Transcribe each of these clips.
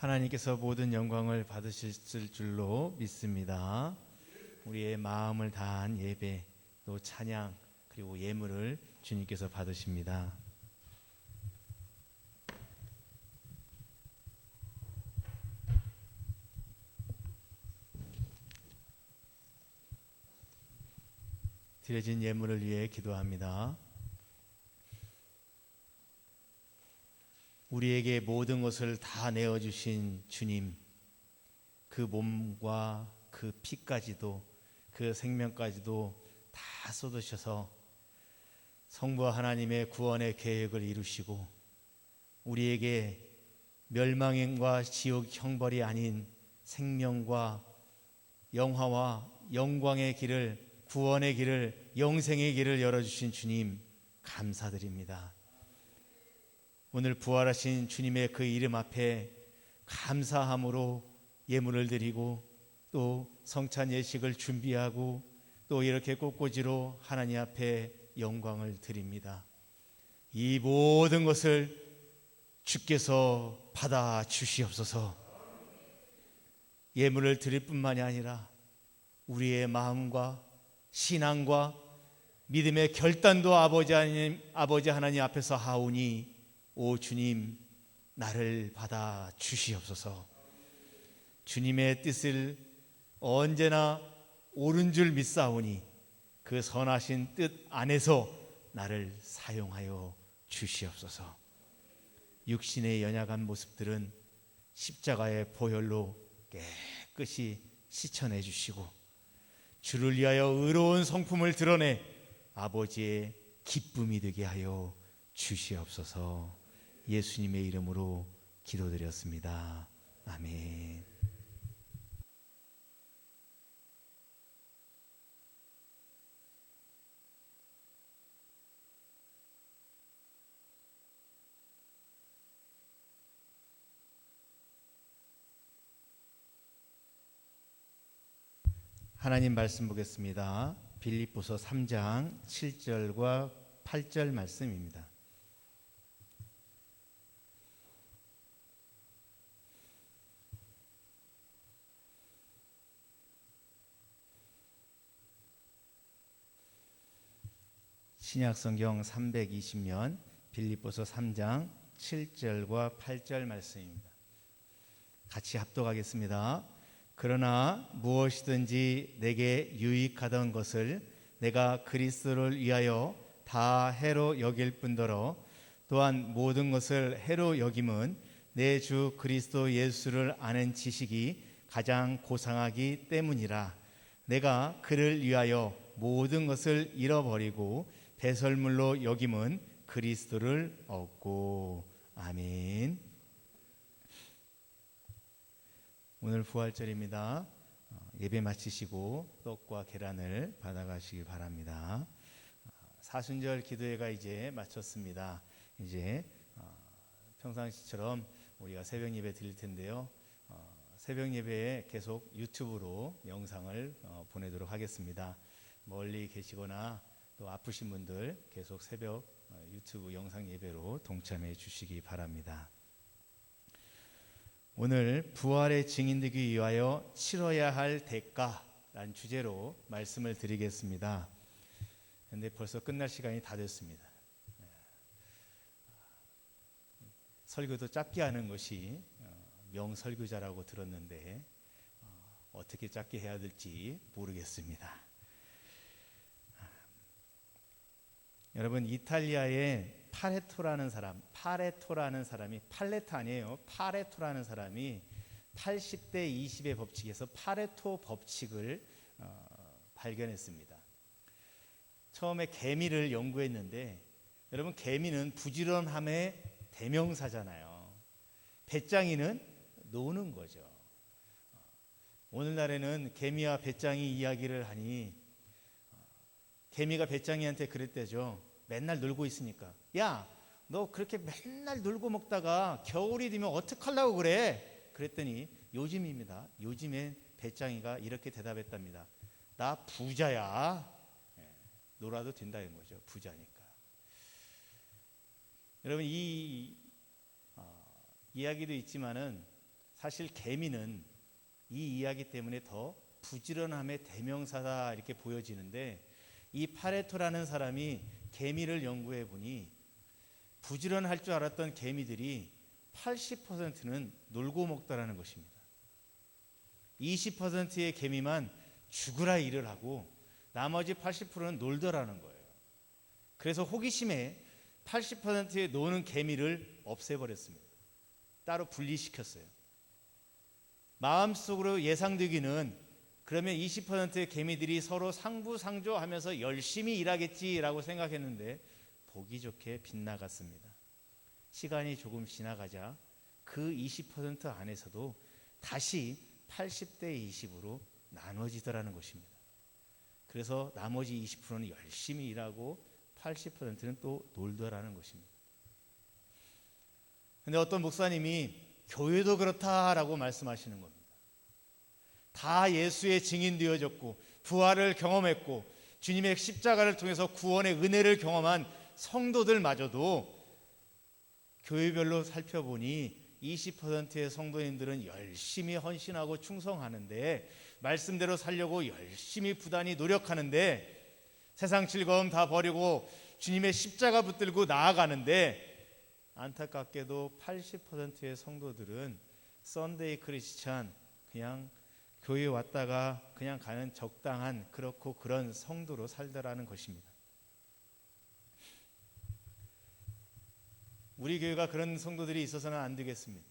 하나님께서 모든 영광을 받으실 줄로 믿습니다. 우리의 마음을 다한 예배, 또 찬양, 그리고 예물을 주님께서 받으십니다. 드려진 예물을 위해 기도합니다. 우리에게 모든 것을 다 내어주신 주님, 그 몸과 그 피까지도 그 생명까지도 다 쏟으셔서 성부 하나님의 구원의 계획을 이루시고 우리에게 멸망과 지옥 형벌이 아닌 생명과 영화와 영광의 길을 구원의 길을 영생의 길을 열어주신 주님 감사드립니다. 오늘 부활하신 주님의 그 이름 앞에 감사함으로 예물을 드리고 또 성찬 예식을 준비하고 또 이렇게 꽃꽂이로 하나님 앞에 영광을 드립니다. 이 모든 것을 주께서 받아 주시옵소서. 예물을 드릴 뿐만이 아니라 우리의 마음과 신앙과 믿음의 결단도 아버지 하나님, 아버지 하나님 앞에서 하오니 오 주님 나를 받아 주시옵소서. 주님의 뜻을 언제나 옳은 줄 믿사오니 그 선하신 뜻 안에서 나를 사용하여 주시옵소서. 육신의 연약한 모습들은 십자가의 보혈로 깨끗이 씻어내 주시고 주를 위하여 의로운 성품을 드러내 아버지의 기쁨이 되게 하여 주시옵소서. 예수님의 이름으로 기도드렸습니다. 아멘. 하나님 말씀 보겠습니다. 빌립보서 3장 7절과 8절 말씀입니다. 신약 성경 320면 빌립보서 3장 7절과 8절 말씀입니다. 같이 합독하겠습니다. 그러나 무엇이든지 내게 유익하던 것을 내가 그리스도를 위하여 다 해로 여길 뿐더러 또한 모든 것을 해로 여김은 내 주 그리스도 예수를 아는 지식이 가장 고상하기 때문이라 내가 그를 위하여 모든 것을 잃어버리고 배설물로 여김은 그리스도를 얻고 아멘. 오늘 부활절입니다. 어, 예배 마치시고 떡과 계란을 받아가시기 바랍니다. 어, 사순절 기도회가 이제 마쳤습니다. 이제 어, 평상시처럼 우리가 새벽 예배 드릴 텐데요. 새벽 예배에 계속 유튜브로 영상을 보내도록 하겠습니다. 멀리 계시거나 또 아프신 분들 계속 새벽 유튜브 영상 예배로 동참해 주시기 바랍니다. 오늘 부활의 증인되기 위하여 치러야 할 대가라는 주제로 말씀을 드리겠습니다. 그런데 벌써 끝날 시간이 다 됐습니다. 설교도 짧게 하는 것이 어, 명설교자라고 들었는데 어, 어떻게 짧게 해야 될지 모르겠습니다. 여러분 이탈리아의 파레토라는 사람, 파레토라는 사람이 팔레트 아니에요. 파레토라는 사람이 80대 20의 법칙에서 파레토 법칙을 어, 발견했습니다. 처음에 개미를 연구했는데 여러분 개미는 부지런함의 대명사잖아요. 배짱이는 노는 거죠. 오늘날에는 개미와 배짱이 이야기를 하니 개미가 배짱이한테 그랬대죠. 맨날 놀고 있으니까. 야, 너 그렇게 맨날 놀고 먹다가 겨울이 되면 어떡하려고 그래? 그랬더니 요즘입니다. 요즘엔 배짱이가 이렇게 대답했답니다. 나 부자야. 예, 놀아도 된다는 거죠. 부자니까. 여러분 이 어, 이야기도 있지만은 사실 개미는 이 이야기 때문에 더 부지런함의 대명사다 이렇게 보여지는데 이 파레토라는 사람이 개미를 연구해 보니 부지런할 줄 알았던 개미들이 80%는 놀고 먹다라는 것입니다. 20%의 개미만 죽으라 일을 하고 나머지 80%는 놀더라는 거예요. 그래서 호기심에 80%의 노는 개미를 없애버렸습니다. 따로 분리시켰어요. 마음속으로 예상되기는 그러면 20%의 개미들이 서로 상부상조하면서 열심히 일하겠지라고 생각했는데 보기 좋게 빗나갔습니다. 시간이 조금 지나가자 그 20% 안에서도 다시 80대 20으로 나눠지더라는 것입니다. 그래서 나머지 20%는 열심히 일하고 80%는 또 놀더라는 것입니다. 근데 어떤 목사님이 교회도 그렇다라고 말씀하시는 겁니다. 다 예수의 증인 되어졌고 부활을 경험했고 주님의 십자가를 통해서 구원의 은혜를 경험한 성도들마저도 교회별로 살펴보니 20%의 성도님들은 열심히 헌신하고 충성하는데 말씀대로 살려고 열심히 부단히 노력하는데 세상 즐거움 다 버리고 주님의 십자가 붙들고 나아가는데 안타깝게도 80%의 성도들은 썬데이 크리스찬 그냥 교회 왔다가 그냥 가는 적당한 그렇고 그런 성도로 살더라는 것입니다. 우리 교회가 그런 성도들이 있어서는 안 되겠습니다.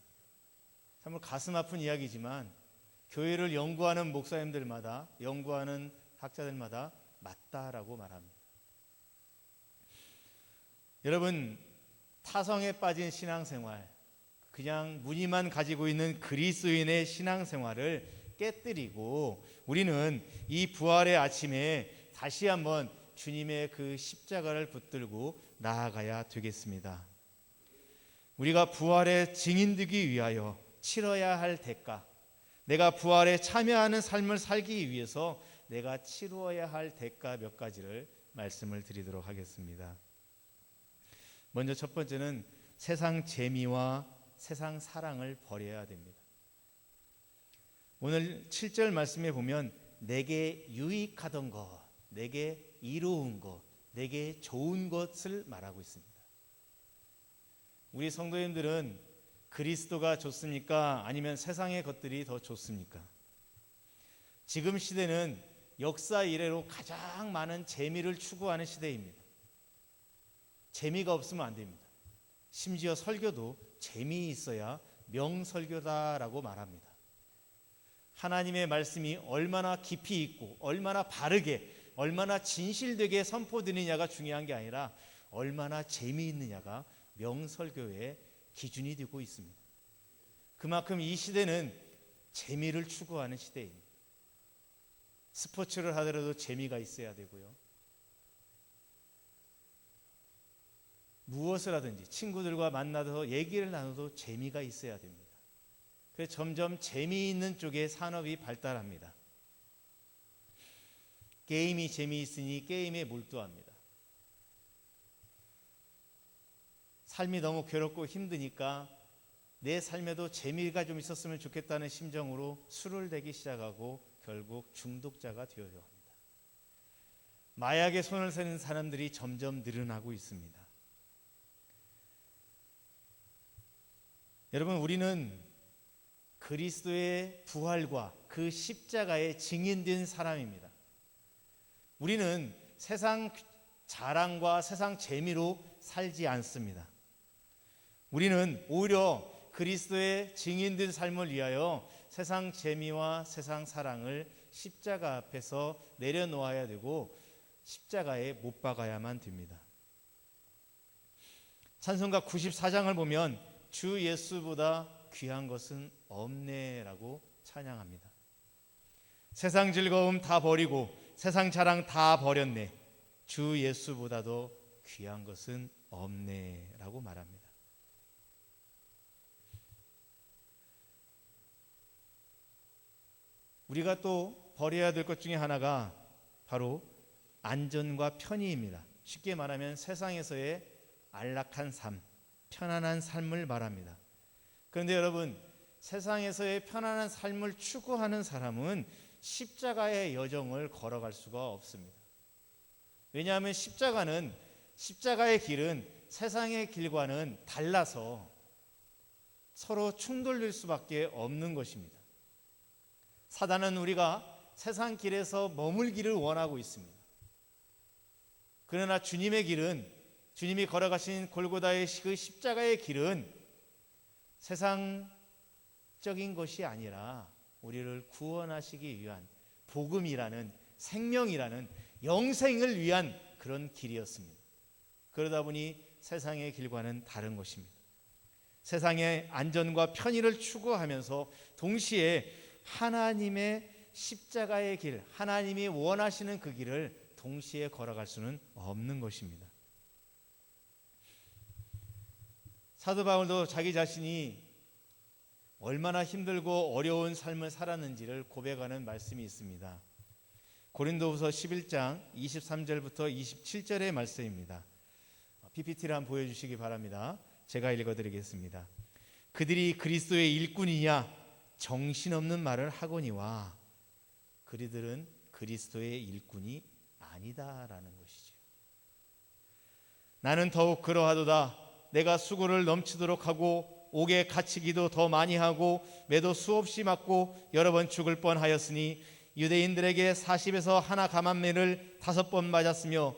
참으로 가슴 아픈 이야기지만 교회를 연구하는 목사님들마다 연구하는 학자들마다 맞다라고 말합니다. 여러분 타성에 빠진 신앙생활 그냥 무늬만 가지고 있는 그리스도인의 신앙생활을 깨뜨리고 우리는 이 부활의 아침에 다시 한번 주님의 그 십자가를 붙들고 나아가야 되겠습니다. 우리가 부활의 증인되기 위하여 치러야 할 대가, 내가 부활에 참여하는 삶을 살기 위해서 내가 치루어야 할 대가 몇 가지를 말씀을 드리도록 하겠습니다. 먼저 첫 번째는 세상 재미와 세상 사랑을 버려야 됩니다. 오늘 7절 말씀에 보면 내게 유익하던 것, 내게 이로운 것, 내게 좋은 것을 말하고 있습니다. 우리 성도님들은 그리스도가 좋습니까? 아니면 세상의 것들이 더 좋습니까? 지금 시대는 역사 이래로 가장 많은 재미를 추구하는 시대입니다. 재미가 없으면 안 됩니다. 심지어 설교도 재미있어야 명설교다라고 말합니다. 하나님의 말씀이 얼마나 깊이 있고 얼마나 바르게 얼마나 진실되게 선포되느냐가 중요한 게 아니라 얼마나 재미있느냐가 명설교의 기준이 되고 있습니다. 그만큼 이 시대는 재미를 추구하는 시대입니다. 스포츠를 하더라도 재미가 있어야 되고요. 무엇을 하든지 친구들과 만나서 얘기를 나눠도 재미가 있어야 됩니다. 그래서 점점 재미있는 쪽의 산업이 발달합니다. 게임이 재미있으니 게임에 몰두합니다. 삶이 너무 괴롭고 힘드니까 내 삶에도 재미가 좀 있었으면 좋겠다는 심정으로 술을 대기 시작하고 결국 중독자가 되어야. 마약에 손을 세는 사람들이 점점 늘어나고 있습니다. 여러분 우리는 그리스도의 부활과 그 십자가에 증인된 사람입니다. 우리는 세상 자랑과 세상 재미로 살지 않습니다. 우리는 오히려 그리스도의 증인된 삶을 위하여 세상 재미와 세상 사랑을 십자가 앞에서 내려놓아야 되고 십자가에 못 박아야만 됩니다. 찬송가 94장을 보면 주 예수보다 귀한 것은 없네라고 찬양합니다. 세상 즐거움 다 버리고 세상 자랑 다 버렸네. 주 예수보다도 귀한 것은 없네라고 말합니다. 우리가 또 버려야 될 것 중에 하나가 바로 안전과 편의입니다. 쉽게 말하면 세상에서의 안락한 삶, 편안한 삶을 말합니다. 그런데 여러분, 세상에서의 편안한 삶을 추구하는 사람은 십자가의 여정을 걸어갈 수가 없습니다. 왜냐하면 십자가는 십자가의 길은 세상의 길과는 달라서 서로 충돌될 수밖에 없는 것입니다. 사단은 우리가 세상 길에서 머물기를 원하고 있습니다. 그러나 주님의 길은 주님이 걸어가신 골고다의 그 십자가의 길은 세상적인 것이 아니라 우리를 구원하시기 위한 복음이라는 생명이라는 영생을 위한 그런 길이었습니다. 그러다 보니 세상의 길과는 다른 것입니다. 세상의 안전과 편의를 추구하면서 동시에 하나님의 십자가의 길, 하나님이 원하시는 그 길을 동시에 걸어갈 수는 없는 것입니다. 사도 바울도 자기 자신이 얼마나 힘들고 어려운 삶을 살았는지를 고백하는 말씀이 있습니다. 고린도후서 11장 23절부터 27절의 말씀입니다. PPT를 한번 보여주시기 바랍니다. 제가 읽어드리겠습니다. 그들이 그리스도의 일꾼이냐 정신없는 말을 하거니와 그리들은 그리스도의 일꾼이 아니다라는 것이죠. 나는 더욱 그러하도다. 내가 수고를 넘치도록 하고 옥에 갇히기도 더 많이 하고 매도 수없이 맞고 여러 번 죽을 뻔하였으니 유대인들에게 40에서 하나 감한매를 다섯 번 맞았으며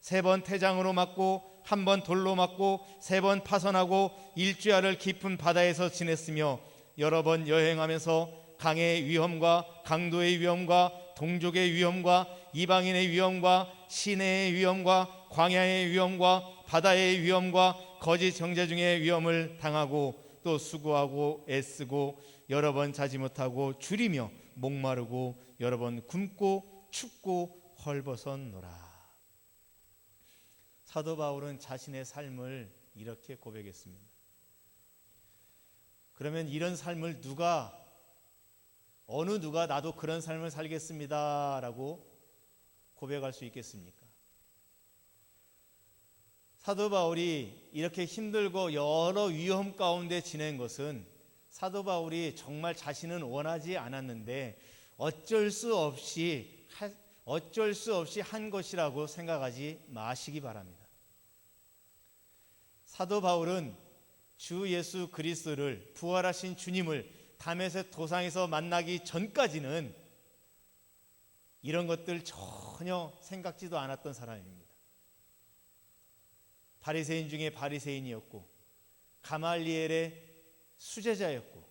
세 번 태장으로 맞고 한 번 돌로 맞고 세 번 파선하고 일주야를 깊은 바다에서 지냈으며 여러 번 여행하면서 강의 위험과 강도의 위험과 동족의 위험과 이방인의 위험과 시내의 위험과 광야의 위험과 바다의 위험과 거짓 정제 중의 위험을 당하고 또 수고하고 애쓰고 여러 번 자지 못하고 줄이며 목마르고 여러 번 굶고 춥고 헐벗었노라. 사도 바울은 자신의 삶을 이렇게 고백했습니다. 그러면 이런 삶을 누가 어느 누가 나도 그런 삶을 살겠습니다라고 고백할 수 있겠습니까? 사도 바울이 이렇게 힘들고 여러 위험 가운데 지낸 것은 사도 바울이 정말 자신은 원하지 않았는데 어쩔 수 없이 하- 어쩔 수 없이 한 것이라고 생각하지 마시기 바랍니다. 사도 바울은 주 예수 그리스도를 부활하신 주님을 담에색 도상에서 만나기 전까지는 이런 것들 전혀 생각지도 않았던 사람입니다. 바리새인 중에 바리새인이었고 가말리엘의 수제자였고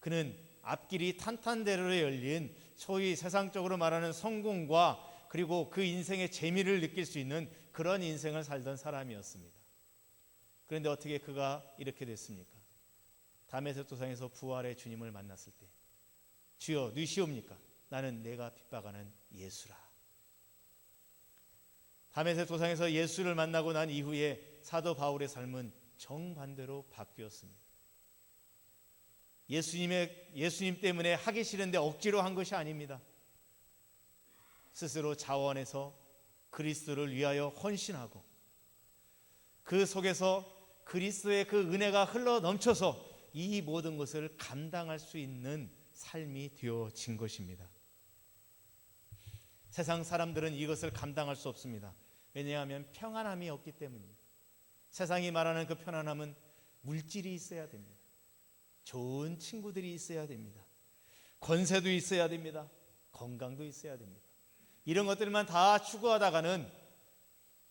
그는 앞길이 탄탄대로에 열린 소위 세상적으로 말하는 성공과 그리고 그 인생의 재미를 느낄 수 있는 그런 인생을 살던 사람이었습니다. 그런데 어떻게 그가 이렇게 됐습니까? 담에색 도상에서 부활의 주님을 만났을 때 주여 누시옵니까? 나는 내가 핍박하는 예수라. 담에색 도상에서 예수를 만나고 난 이후에 사도 바울의 삶은 정반대로 바뀌었습니다. 예수님의 예수님 때문에 하기 싫은데 억지로 한 것이 아닙니다. 스스로 자원해서 그리스도를 위하여 헌신하고 그 속에서 그리스도의 그 은혜가 흘러 넘쳐서 이 모든 것을 감당할 수 있는 삶이 되어진 것입니다. 세상 사람들은 이것을 감당할 수 없습니다. 왜냐하면 평안함이 없기 때문입니다. 세상이 말하는 그 편안함은 물질이 있어야 됩니다. 좋은 친구들이 있어야 됩니다. 권세도 있어야 됩니다. 건강도 있어야 됩니다. 이런 것들만 다 추구하다가는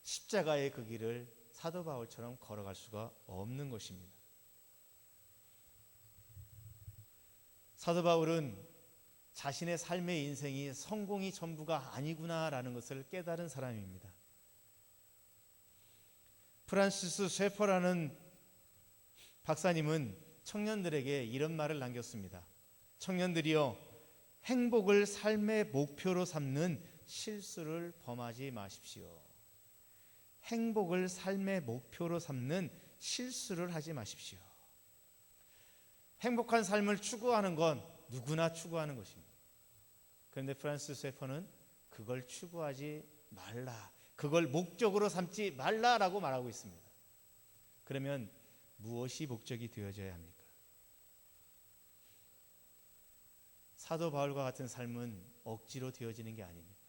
십자가의 그 길을 사도 바울처럼 걸어갈 수가 없는 것입니다. 사도 바울은 자신의 삶의 인생이 성공이 전부가 아니구나라는 것을 깨달은 사람입니다. 프란시스 쉐퍼라는 박사님은 청년들에게 이런 말을 남겼습니다. 청년들이여 행복을 삶의 목표로 삼는 실수를 범하지 마십시오. 행복을 삶의 목표로 삼는 실수를 하지 마십시오. 행복한 삶을 추구하는 건 누구나 추구하는 것입니다. 그런데 프란시스 쉐퍼는 그걸 추구하지 말라. 그걸 목적으로 삼지 말라라고 말하고 있습니다. 그러면 무엇이 목적이 되어져야 합니까? 사도 바울과 같은 삶은 억지로 되어지는 게 아닙니다.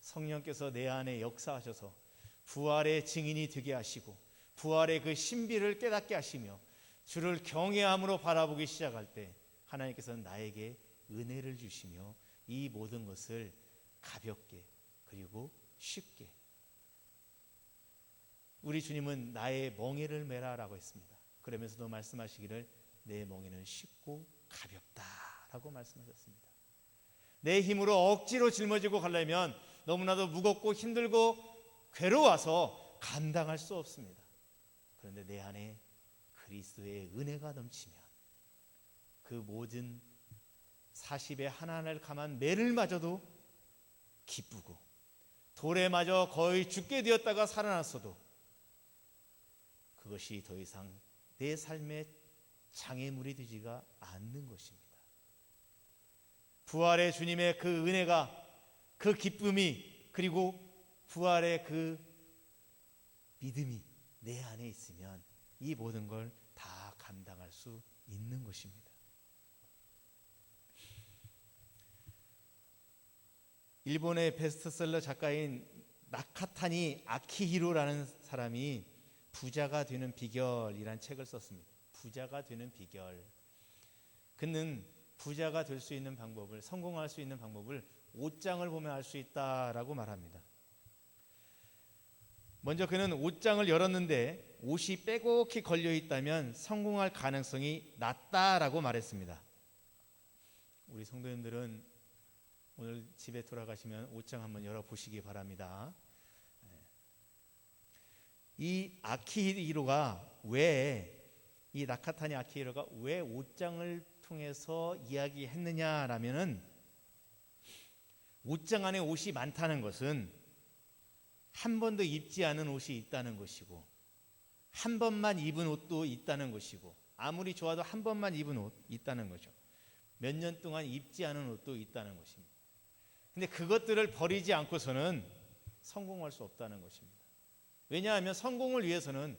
성령께서 내 안에 역사하셔서 부활의 증인이 되게 하시고 부활의 그 신비를 깨닫게 하시며 주를 경외함으로 바라보기 시작할 때 하나님께서는 나에게 은혜를 주시며 이 모든 것을 가볍게 그리고 쉽게 우리 주님은 나의 멍에를 메라라고 했습니다. 그러면서도 말씀하시기를 내 멍에는 쉽고 가볍다라고 말씀하셨습니다. 내 힘으로 억지로 짊어지고 가려면 너무나도 무겁고 힘들고 괴로워서 감당할 수 없습니다. 그런데 내 안에 그리스도의 은혜가 넘치면 그 모든 40에 하나하나를 감한 매를 마저도 기쁘고 돌에 맞아 거의 죽게 되었다가 살아났어도 그것이 더 이상 내 삶의 장애물이 되지가 않는 것입니다. 부활의 주님의 그 은혜가 그 기쁨이 그리고 부활의 그 믿음이 내 안에 있으면 이 모든 걸 다 감당할 수 있는 것입니다. 일본의 베스트셀러 작가인 나카타니 아키히로라는 사람이 부자가 되는 비결이란 책을 썼습니다. 부자가 되는 비결. 그는 부자가 될 수 있는 방법을 성공할 수 있는 방법을 옷장을 보면 알 수 있다라고 말합니다. 먼저 그는 옷장을 열었는데 옷이 빼곡히 걸려 있다면 성공할 가능성이 낮다라고 말했습니다. 우리 성도님들은 오늘 집에 돌아가시면 옷장 한번 열어 보시기 바랍니다. 이 아키히로가 왜 이 나카타니 아키히로가 왜 옷장을 통해서 이야기했느냐라면은 옷장 안에 옷이 많다는 것은 한 번도 입지 않은 옷이 있다는 것이고 한 번만 입은 옷도 있다는 것이고 아무리 좋아도 한 번만 입은 옷 있다는 거죠. 몇 년 동안 입지 않은 옷도 있다는 것입니다. 근데 그것들을 버리지 않고서는 성공할 수 없다는 것입니다. 왜냐하면 성공을 위해서는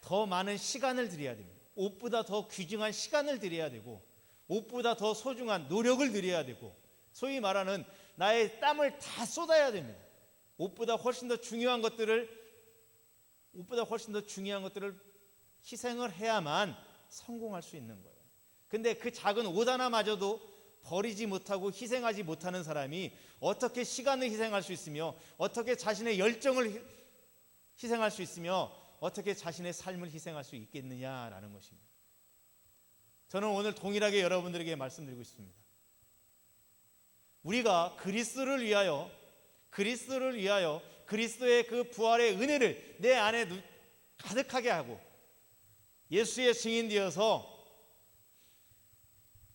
더 많은 시간을 들여야 됩니다. 옷보다 더 귀중한 시간을 들여야 되고 옷보다 더 소중한 노력을 들여야 되고 소위 말하는 나의 땀을 다 쏟아야 됩니다. 옷보다 훨씬 더 중요한 것들을 옷보다 훨씬 더 중요한 것들을 희생을 해야만 성공할 수 있는 거예요. 근데 그 작은 옷 하나마저도 버리지 못하고 희생하지 못하는 사람이 어떻게 시간을 희생할 수 있으며 어떻게 자신의 열정을 희- 희생할 수 있으며 어떻게 자신의 삶을 희생할 수 있겠느냐라는 것입니다. 저는 오늘 동일하게 여러분들에게 말씀드리고 있습니다. 우리가 그리스도를 위하여 그리스도를 위하여 그리스도의 그 부활의 은혜를 내 안에 누- 가득하게 하고 예수의 증인 되어서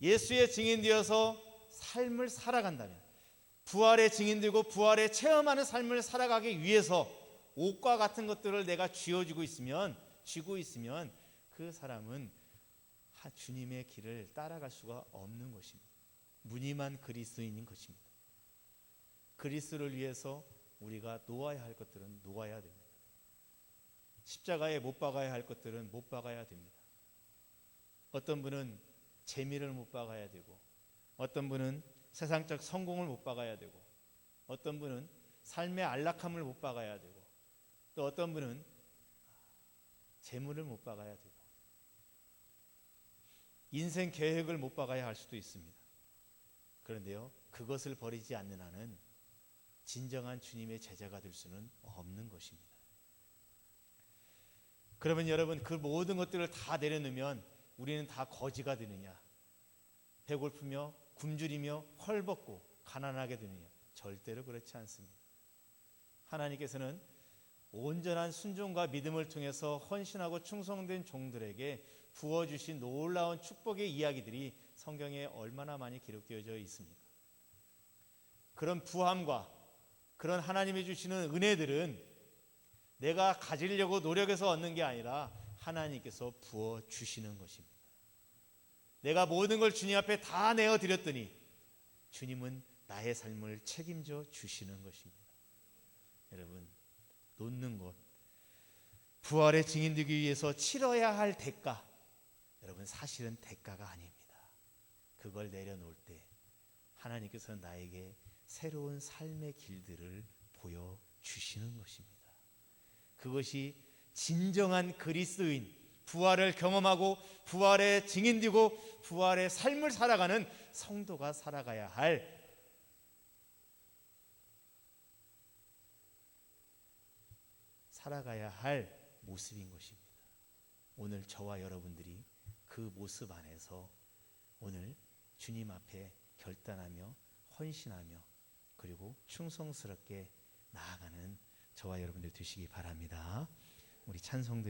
예수의 증인 되어서 삶을 살아간다면 부활의 증인 되고 부활의 체험하는 삶을 살아가기 위해서 옷과 같은 것들을 내가 쥐어주고 있으면 쥐고 있으면 그 사람은 하- 주님의 길을 따라갈 수가 없는 것입니다. 무늬만 그리스도인인 것입니다. 그리스도를 위해서 우리가 놓아야 할 것들은 놓아야 됩니다. 십자가에 못 박아야 할 것들은 못 박아야 됩니다. 어떤 분은 재미를 못 박아야 되고 어떤 분은 세상적 성공을 못 박아야 되고 어떤 분은 삶의 안락함을 못 박아야 되고 또 어떤 분은 재물을 못 박아야 되고 인생 계획을 못 박아야 할 수도 있습니다. 그런데요, 그것을 버리지 않는 한은 진정한 주님의 제자가 될 수는 없는 것입니다. 그러면 여러분 그 모든 것들을 다 내려놓으면 우리는 다 거지가 되느냐? 배고프며 굶주리며 헐벗고 가난하게 되느냐? 절대로 그렇지 않습니다. 하나님께서는 온전한 순종과 믿음을 통해서 헌신하고 충성된 종들에게 부어주신 놀라운 축복의 이야기들이 성경에 얼마나 많이 기록되어져 있습니까? 그런 부함과 그런 하나님이 주시는 은혜들은 내가 가지려고 노력해서 얻는 게 아니라 하나님께서 부어 주시는 것입니다. 내가 모든 걸 주님 앞에 다 내어 드렸더니 주님은 나의 삶을 책임져 주시는 것입니다. 여러분, 놓는 것, 부활의 증인 되기 위해서 치러야 할 대가, 여러분 사실은 대가가 아닙니다. 그걸 내려놓을 때 하나님께서는 나에게 새로운 삶의 길들을 보여 주시는 것입니다. 그것이 진정한 그리스도인 부활을 경험하고 부활의 증인되고 부활의 삶을 살아가는 성도가 살아가야 할 살아가야 할 모습인 것입니다. 오늘 저와 여러분들이 그 모습 안에서 오늘 주님 앞에 결단하며 헌신하며 그리고 충성스럽게 나아가는 저와 여러분들 되시기 바랍니다. 우리 찬송들이